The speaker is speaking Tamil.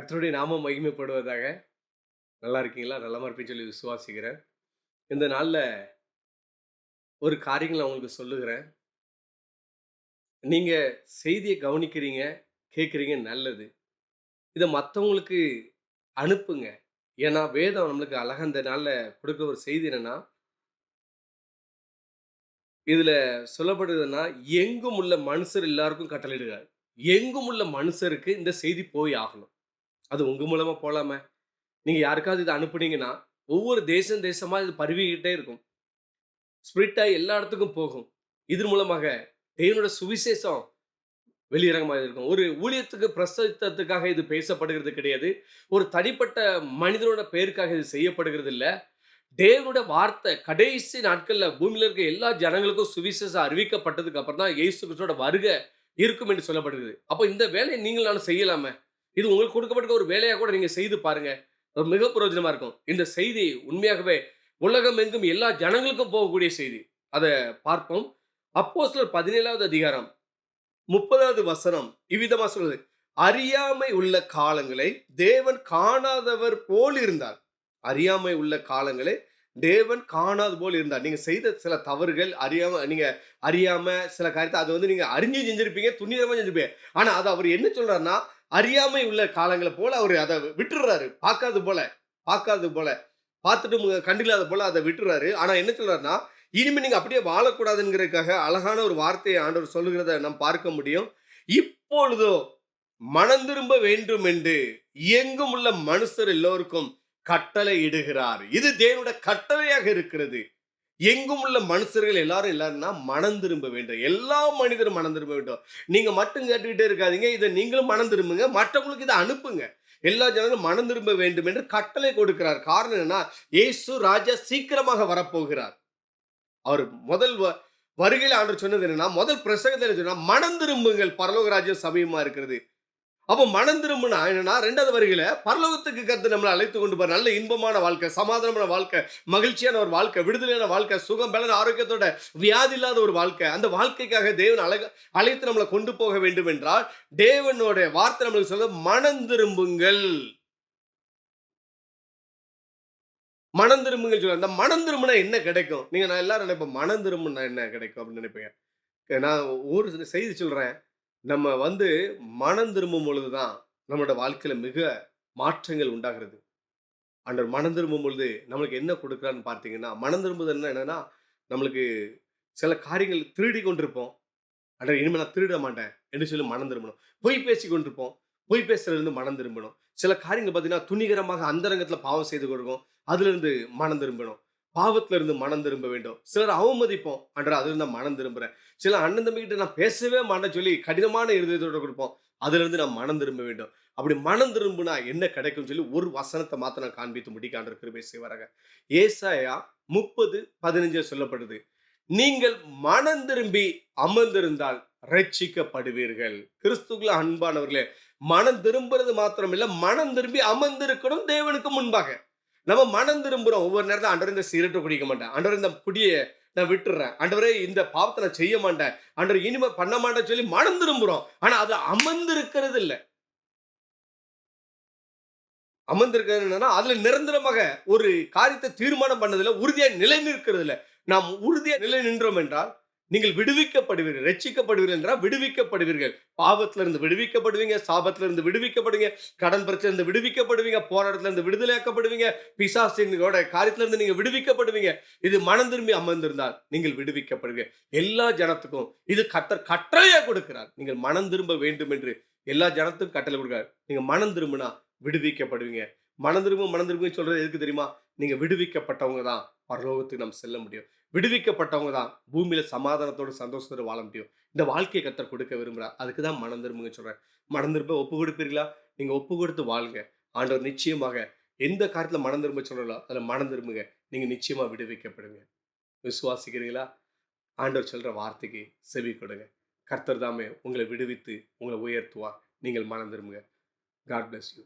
கர்த்தருடைய நாமம் மகிமைப்படுவதாக. நல்லா இருக்கீங்களா? நலமா இருப்பேன்னு சொல்லி விசுவாசிக்கிறேன். இந்த நாளில் ஒரு காரியங்களை நான் உங்களுக்கு சொல்லுகிறேன். நீங்கள் செய்தியை கவனிக்கிறீங்க, கேட்குறீங்க நல்லது. இதை மற்றவங்களுக்கு அனுப்புங்க. ஏன்னா, வேதம் நம்மளுக்கு அழகாக இந்த நாளில் குடுக்குற ஒரு செய்தி என்னன்னா இதில் சொல்லப்படுதுன்னா, எங்கும் உள்ள மனுஷர் எல்லாருக்கும் கட்டளையிடுகிறார். எங்கும் உள்ள மனுஷருக்கு இந்த செய்தி போய் ஆகணும். அது உங்க மூலமா போலாமே. நீங்க யாருக்காவது இதை அனுப்புனீங்கன்னா, ஒவ்வொரு தேசம் தேசமா இது பரவிக்கிட்டே இருக்கும். ஸ்ப்ரிட் எல்லா இடத்துக்கும் போகும். இதன் மூலமாக தேவனுடைய சுவிசேஷம் வெளியரங்கமாக இருக்கும். ஒரு ஊழியத்துக்கு பிரசவித்தத்துக்காக இது பேசப்படுகிறது கிடையாது. ஒரு தனிப்பட்ட மனிதனோட பெயருக்காக இது செய்யப்படுகிறது இல்லை தேவனோட வார்த்தை கடைசி நாட்களில் பூமியில் இருக்க எல்லா ஜனங்களுக்கும் சுவிசேஷம் அறிவிக்கப்பட்டதுக்கு அப்புறம் தான் இயேசு கிறிஸ்துவோட வருகை இருக்கும் என்று சொல்லப்படுகிறது. அப்போ இந்த வேலையை நீங்களும் நானும் செய்யலாமே. இது உங்களுக்கு கொடுக்கப்பட்ட ஒரு வேலையாக கூட நீங்க செய்து பாருங்க. மிக பிரயோஜனமா இருக்கும். இந்த செய்தி உண்மையாகவே உலகம் எங்கும் எல்லா ஜனங்களுக்கும் போகக்கூடிய செய்தி. அதை பார்ப்போம். அப்போஸ்தலர் 17வது அதிகாரம் 30வது வசனம் இவ்விதமா சொல்றது அறியாமை உள்ள காலங்களை தேவன் காணாதவர் போல் இருந்தார். அறியாமை உள்ள காலங்களை தேவன் காணாது போல் இருந்தார். நீங்க செய்த சில தவறுகள் அறியாம நீங்க அறியாம சில காரியத்தை அதை வந்து நீங்க அறிஞ்சு செஞ்சிருப்பீங்க, துணிதமாக செஞ்சிருப்பீங்க. ஆனால் அது அவர் என்ன சொல்றாருன்னா, அறியாமை உள்ள காலங்களை போல அவர் அதை விட்டுடுறாரு பார்க்காது போல பார்க்காது போல. பார்த்துட்டு கண்டில்லாத போல அதை விட்டுறாரு ஆனா என்ன சொல்றாருன்னா, இனிமே நீங்க அப்படியே வாழக்கூடாதுங்கிறதுக்காக அழகான ஒரு வார்த்தையை ஆண்டவர் சொல்லுகிறத நாம் பார்க்க முடியும். இப்பொழுதோ மனம் திரும்ப வேண்டும் என்று எங்கும் உள்ள மனுஷர் எல்லோருக்கும் கட்டளை இடுகிறார். இது தேவனுடைய கட்டளையாக இருக்கிறது. எங்கும் உள்ள மனுஷர்கள் எல்லாரும் எல்லாரும்னா மனம் திரும்ப வேண்டும். எல்லா மனிதரும் மனம் திரும்ப வேண்டும். நீங்க மட்டும் கேட்டுக்கிட்டே இருக்காதீங்க. இதை நீங்களும் மனம் திரும்புங்க. மற்றவங்களுக்கு இதை அனுப்புங்க. எல்லா ஜனங்களும் மனம் திரும்ப வேண்டும் என்று கட்டளை கொடுக்கிறார். காரணம் என்னன்னா, இயேசு ராஜா சீக்கிரமாக வரப்போகிறார். அவர் முதல் வ ஆண்டு சொன்னது என்னன்னா, முதல் பிரசங்கத்தில் சொன்னா, மனம் திரும்புங்கள் பரலோக ராஜ்யம் சமயமா இருக்கிறது. அப்போ மனம் திரும்புனா என்னன்னா, 2வது வருகையில பரலோகத்துக்கு கர்த்தர் நம்மளை அழைத்து கொண்டு போற நல்ல இன்பமான வாழ்க்கை, சமாதானமான வாழ்க்கை, மகிழ்ச்சியான ஒரு வாழ்க்கை, விடுதலையான வாழ்க்கை, சுகம், பலன், ஆரோக்கியத்தோட வியாதி இல்லாத ஒரு வாழ்க்கை. அந்த வாழ்க்கைக்காக தேவன் அழக அழைத்து நம்மளை கொண்டு போக வேண்டும் என்றால், தேவனுடைய வார்த்தை நம்மளுக்கு சொல்ல மனம் திரும்புங்கள். மனம் திரும்புங்கள் சொல்ல அந்த மனம் திரும்பினா என்ன கிடைக்கும்? நீங்க நான் எல்லாரும் நினைப்பேன் மனம் திரும்புனா என்ன கிடைக்கும் அப்படின்னு நினைப்பீங்க. நான் ஒரு செய்தி சொல்றேன். நம்ம வந்து மனம் திரும்பும் பொழுது தான் நம்மளோட வாழ்க்கையில் மிக மாற்றங்கள் உண்டாகிறது. அண்டர் மனம் திரும்பும் பொழுது நம்மளுக்கு என்ன கொடுக்குறான்னு பார்த்தீங்கன்னா, மனம் திரும்புதல்னா என்னன்னா, நம்மளுக்கு சில காரியங்கள் திருடி கொண்டிருப்போம். அண்டர் இனிமேல் நான் திருட மாட்டேன் என்று சொல்லி மனம் திரும்பணும். பொய் பேசி கொண்டிருப்போம். பொய் பேசுறதுலேருந்து மனம் திரும்பணும். சில காரியங்கள் பார்த்தீங்கன்னா, துணிகரமாக அந்தரங்கத்தில் பாவம் செய்து கொடுக்கும் அதுலேருந்து மனம் திரும்பணும். பாவத்துல இருந்து மனம் திரும்ப வேண்டும். சிலர் அவமதிப்போம். அன்ற அதுல இருந்து மனம் திரும்புறேன். சில அண்ணன் தம்பிக்கிட்ட நான் பேசவே மாட்டேன்னு சொல்லி கடினமான இருதயத்தோட கொடுப்போம். அதிலிருந்து நான் மனம் திரும்ப வேண்டும். அப்படி மனம் திரும்புனா என்ன கிடைக்கும்னு சொல்லி ஒரு வசனத்தை மாத்த நான் காண்பித்து முடிக்க கிருபை செய்வாராங்க ஏசாயா 30:15 சொல்லப்படுது. நீங்கள் மனம் திரும்பி அமர்ந்திருந்தால் ரட்சிக்கப்படுவீர்கள். கிறிஸ்துக்குள்ள அன்பானவர்களே, மனம் திரும்புறது மாத்திரம் இல்ல, மனம் திரும்பி அமர்ந்திருக்கணும் தேவனுக்கு முன்பாக. நம்ம மனம் திரும்புகிறோம் ஒவ்வொரு நேரத்தில் அண்டர் இந்த சிகரெட்ட குடிக்க மாட்டேன். அண்டர் இந்த குடியை நான் விட்டுறேன் ஆண்டவரே இந்த பாவத்தை நான் செய்ய மாட்டேன். அண்டர் இனிமே பண்ண மாட்டேன்னு சொல்லி மனம் திரும்புறோம். ஆனா அது அமர்ந்திருக்கிறது இல்ல. அமர்ந்திருக்கிறது என்னன்னா, அதுல நிரந்தரமாக ஒரு காரியத்தை தீர்மானம் பண்ணதில் உறுதியா நிலை நிற்கிறது இல்ல. நாம் உறுதியா நிலை நின்றோம் என்றால், நீங்கள் விடுவிக்கப்படுவீர்கள். ரட்சிக்கப்படுவீர்கள் என்றால் விடுவிக்கப்படுவீர்கள். பாவத்திலிருந்து விடுவிக்கப்படுவீங்க. சாபத்திலிருந்து விடுவிக்கப்படுவீங்க. கடன் பிரச்சனை விடுவிக்கப்படுவீங்க. போராட்டத்திலிருந்து விடுதலையாக்கப்படுவீங்க. பிசாசினோட காரியத்திலிருந்து நீங்கள் விடுவிக்கப்படுவீங்க. இது மனம் திரும்பி அமர்ந்திருந்தால் நீங்கள் விடுவிக்கப்படுவீங்க. எல்லா ஜனத்துக்கும் இது கத்தர் கட்டளையாக கொடுக்கிறார். நீங்கள் மனம் திரும்ப வேண்டும் என்று எல்லா ஜனத்துக்கும் கட்டளை கொடுக்கிறார். நீங்கள் மனம் திரும்பினா விடுவிக்கப்படுவீங்க. மனம் திரும்ப மனம் திரும்புன்னு சொல்றது எதுக்கு தெரியுமா? நீங்கள் விடுவிக்கப்பட்டவங்க தான் பரலோகத்துக்கு நாம் செல்ல முடியும். விடுவிக்கப்பட்டவங்க தான் பூமியில் சமாதானத்தோட சந்தோஷத்தோட வாழ முடியும். இந்த வாழ்க்கையை கர்த்தர் கொடுக்க விரும்புறார். அதுக்கு தான் மனம் திரும்புங்க சொல்கிறேன் மனம் திரும்ப ஒப்பு கொடுப்பீர்களா? நீங்கள் ஒப்பு கொடுத்து வாழுங்க. ஆண்டவர் நிச்சயமாக எந்த காரியத்துல மனம் திரும்ப சொல்றாரோ, அதில் மனம் திரும்புங்க. நீங்கள் நிச்சயமாக விடுவிக்கப்படுங்க விசுவாசிக்கிறீங்களா? ஆண்டவர் சொல்கிற வார்த்தைக்கு செவி கொடுங்க. கர்த்தர் தாமே உங்களை விடுவித்து உங்களை உயர்த்துவார். நீங்கள் மனம் திரும்புங்க. God bless you.